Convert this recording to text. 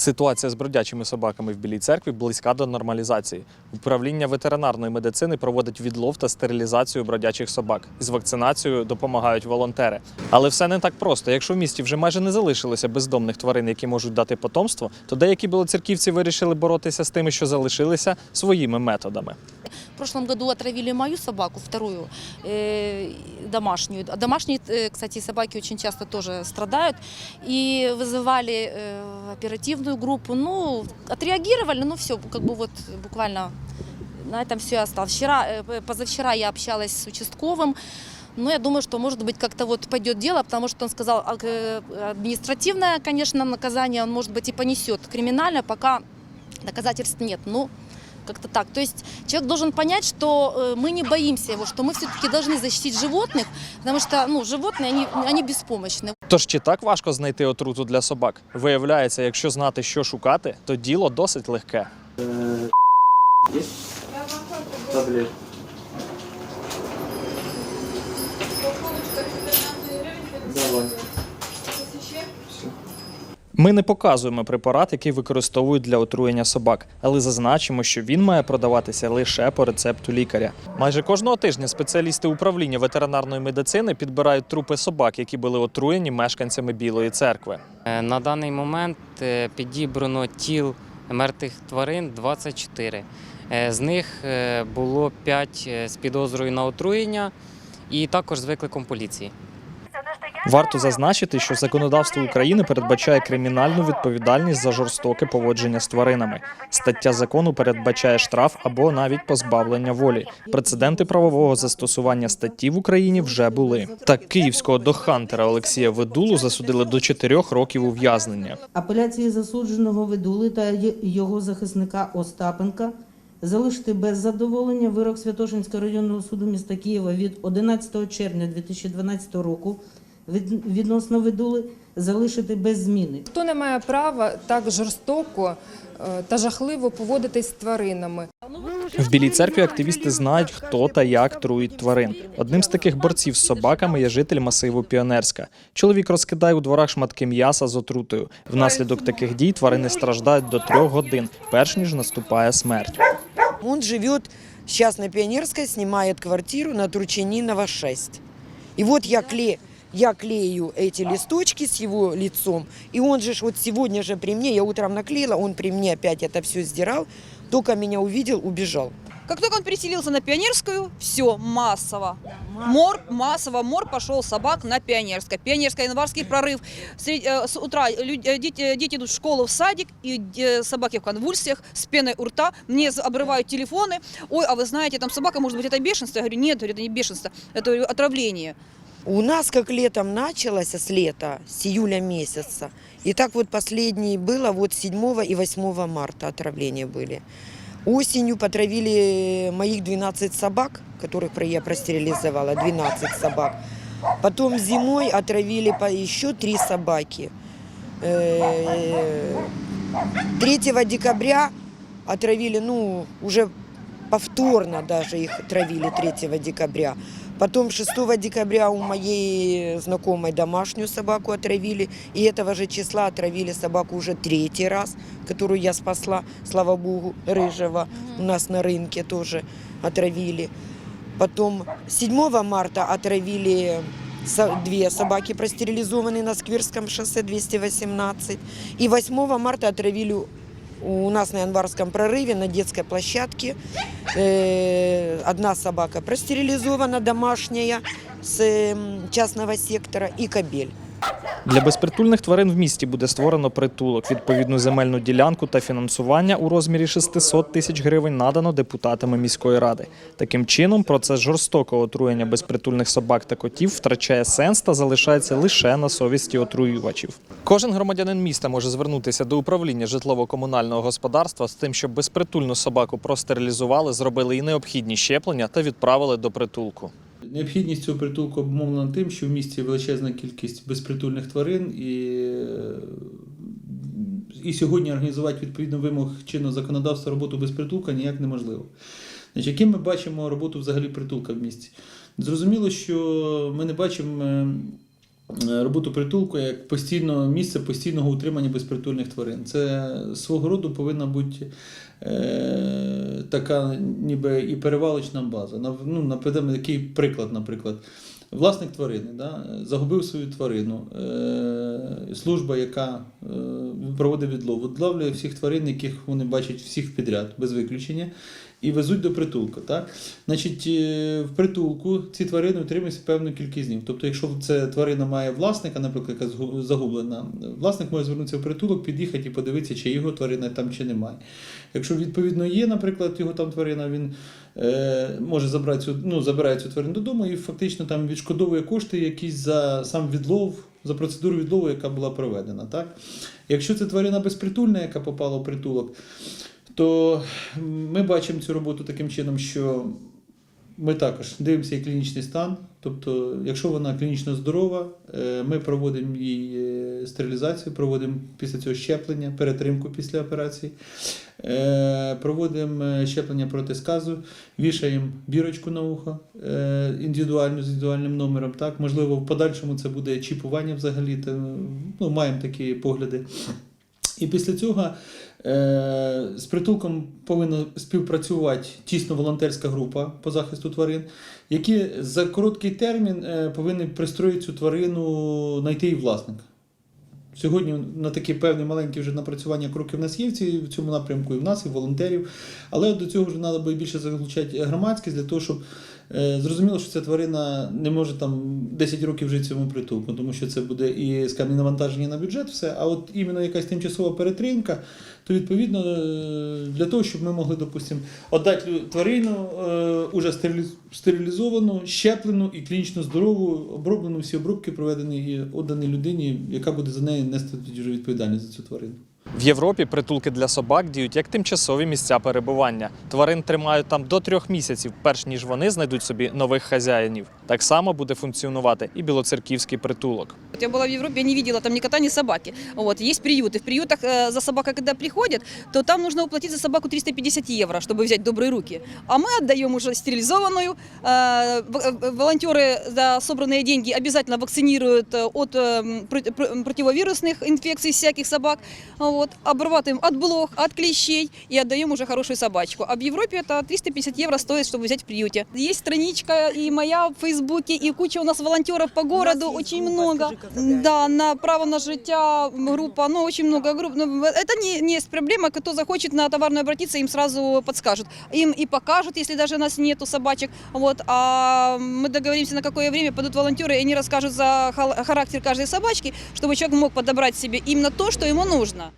Ситуація з бродячими собаками в Білій церкві близька до нормалізації. Управління ветеринарної медицини проводить відлов та стерилізацію бродячих собак. З вакцинацією допомагають волонтери. Але все не так просто. Якщо в місті вже майже не залишилося бездомних тварин, які можуть дати потомство, то деякі білоцерківці вирішили боротися з тими, що залишилися своїми методами. В прошлом году отравили мою собаку, вторую, э, домашнюю. А домашние, э, кстати, собаки очень часто тоже страдают. И вызывали э, оперативную группу. Ну, отреагировали, ну все, как бы вот буквально на этом все осталось. Вчера, э, позавчера я общалась с участковым. Но я думаю, что, может быть, как-то вот пойдет дело, потому что он сказал, а, э, административное, конечно, наказание он, может быть, и понесет. Криминальное пока доказательств нет. Ну, как-то так. То есть человек должен понять, что э, мы не боимся его, что мы все-таки должны защитить животных, потому что ну, животные, они, они беспомощны. Тож чи так важко знайти отруту для собак? Виявляється, якщо знати, що шукати, то діло досить легке. Есть? Таблет. Ми не показуємо препарат, який використовують для отруєння собак, але зазначимо, що він має продаватися лише по рецепту лікаря. Майже кожного тижня спеціалісти управління ветеринарної медицини підбирають трупи собак, які були отруєні мешканцями Білої церкви. Е, На даний момент е, підібрано тіл мертвих тварин 24. Е, З них було 5 з підозрою на отруєння і також з викликом поліції. Варто зазначити, що законодавство України передбачає кримінальну відповідальність за жорстоке поводження з тваринами. Стаття закону передбачає штраф або навіть позбавлення волі. Прецеденти правового застосування статті в Україні вже були. Так київського дохантера Олексія Ведулу засудили до 4 років ув'язнення. Апеляції засудженого Ведули та його захисника Остапенка залишити без задоволення вирок Святошинського районного суду міста Києва від 11 червня 2012 року відносно Ведули залишити без зміни. Хто не має права так жорстоко е, та жахливо поводитись з тваринами? В Білій церкві активісти знають, хто та як труїть тварин. Одним з таких борців з собаками є житель масиву Піонерська. Чоловік розкидає у дворах шматки м'яса з отрутою. Внаслідок таких дій тварини страждають до трьох годин, перш ніж наступає смерть. Он живет сейчас на Пионерской, снимает квартиру на Турчининова 6. И вот я, кле, я клею эти листочки с его лицом, и он же ж вот сегодня же при мне, я утром наклеила, он при мне опять это все сдирал, только меня увидел, убежал. Как только он переселился на Пионерскую, все, массово. Мор, массово, мор пошел собак на Пионерское. Пионерская, январский прорыв. Сред- э, с утра люди, э, дети, э, дети идут в школу, в садик, и э, собаки в конвульсиях, с пеной у рта. Мне обрывают телефоны. Ой, а вы знаете, там собака, может быть, это бешенство? Я говорю, нет, говорю, это не бешенство, это говорю, отравление. У нас как летом началось, с лета, с июля месяца. И так вот последние было вот 7 и 8 марта отравления были. Осенью потравили моих 12 собак, которых я простерилизовала, 12 собак. Потом зимой отравили еще 3 собаки. Э, 3 декабря отравили, ну, уже повторно даже их травили 3 декабря. Потом 6 декабря у моей знакомой домашнюю собаку отравили. И этого же числа отравили собаку уже третий раз, которую я спасла, слава богу, рыжего. У нас на рынке тоже отравили. Потом 7 марта отравили со- две собаки простерилизованные на Сквирском шоссе 218. И 8 марта отравили у нас на Январском прорыве на детской площадке. Э, Одна собака простерилизована, домашняя, с э, частного сектора, и кобель. Для безпритульних тварин в місті буде створено притулок. Відповідну земельну ділянку та фінансування у розмірі 600 тисяч гривень надано депутатами міської ради. Таким чином, процес жорстокого отруєння безпритульних собак та котів втрачає сенс та залишається лише на совісті отруювачів. Кожен громадянин міста може звернутися до управління житлово-комунального господарства з тим, щоб безпритульну собаку простерилізували, зробили і необхідні щеплення та відправили до притулку. Необхідність цього притулку обумовлена тим, що в місті величезна кількість безпритульних тварин і, е, і сьогодні організувати відповідно вимог чинного законодавства роботу без притулка ніяк неможливо. Значить, яким ми бачимо роботу взагалі притулка в місті? Зрозуміло, що ми не бачимо е, роботу притулку як постійного місце постійного утримання безпритульних тварин. Це свого роду повинна бути е, така ніби і перевалочна база. Нав- Ну, наведемо такий приклад, наприклад. Власник тварини да, загубив свою тварину. Е, служба, яка е, проводить відлов, відловлює всіх тварин, яких вони бачать всіх підряд, без виключення, і везуть до притулку. Так? Значить, е, в притулку ці тварини утримуються певну кількість днів. Тобто, якщо це тварина має власника, наприклад, яка загублена, власник може звернутися в притулок, під'їхати і подивитися, чи його тварина там чи немає. Якщо відповідно є, наприклад, його там тварина, він е, може забрати цю, ну, забирає цю тварину додому і фактично там відшкодовує кошти якісь за сам відлов, за процедуру відлову, яка була проведена. Так? Якщо це тварина безпритульна, яка попала в притулок, то ми бачимо цю роботу таким чином, що ми також дивимося її клінічний стан. Тобто, якщо вона клінічно здорова, е, ми проводимо їй е, стерилізацію, проводимо після цього щеплення, перетримку після операції, е, проводимо щеплення проти сказу, вішаємо бірочку на ухо індивідуальну з індивідуальним номером. Так? Можливо, в подальшому це буде чіпування взагалі. то, ну, маємо такі погляди. І після цього е, з притулком повинна співпрацювати тісно волонтерська група по захисту тварин, які за короткий термін е, повинні пристроїти цю тварину, знайти її власника. Сьогодні на такі певні маленькі вже напрацювання кроки в нас є в, цьому напрямку, і в нас, і волонтерів. Але до цього вже треба більше залучати громадськість для того, щоб зрозуміло, що ця тварина не може там 10 років жити в цьому притулку, тому що це буде і скажімо, навантаження на бюджет, все. А от іменно якась тимчасова перетримка, то відповідно е, для того, щоб ми могли, допустимо, віддати тварину е, уже стериліз- стерилізовану, щеплену і клінічно здорову, оброблену всі обробки проведені і віддані людині, яка буде за неї нести вже відповідальність за цю тварину. В Європі притулки для собак діють як тимчасові місця перебування. Тварин тримають там до трьох місяців, перш ніж вони знайдуть собі нових хазяїнів. Так само буде функціонувати і білоцерківський притулок. Вот Я была в Европе, я не видела там ни кота, ни собаки. Вот, есть приюты. В приютах э, за собакой, когда приходят, то там нужно уплатить за собаку 350 евро, чтобы взять добрые руки. А мы отдаем уже стерилизованную. Э, в- э, волонтеры за собранные деньги обязательно вакцинируют э, от э, м, про- про- противовирусных инфекций всяких собак. Вот, обрабатываем от блох, от клещей и отдаем уже хорошую собачку. А в Европе это 350 евро стоит, чтобы взять в приюте. Есть страничка и моя в Фейсбуке, и куча у нас волонтеров по городу, очень много. Да, на право на життя группа, ну очень много групп. Ну, это не, не есть проблема, кто захочет на товарную обратиться, им сразу подскажут. Им и покажут, если даже у нас нету собачек. Вот, а мы договоримся, на какое время пойдут волонтеры, и они расскажут за характер каждой собачки, чтобы человек мог подобрать себе именно то, что ему нужно.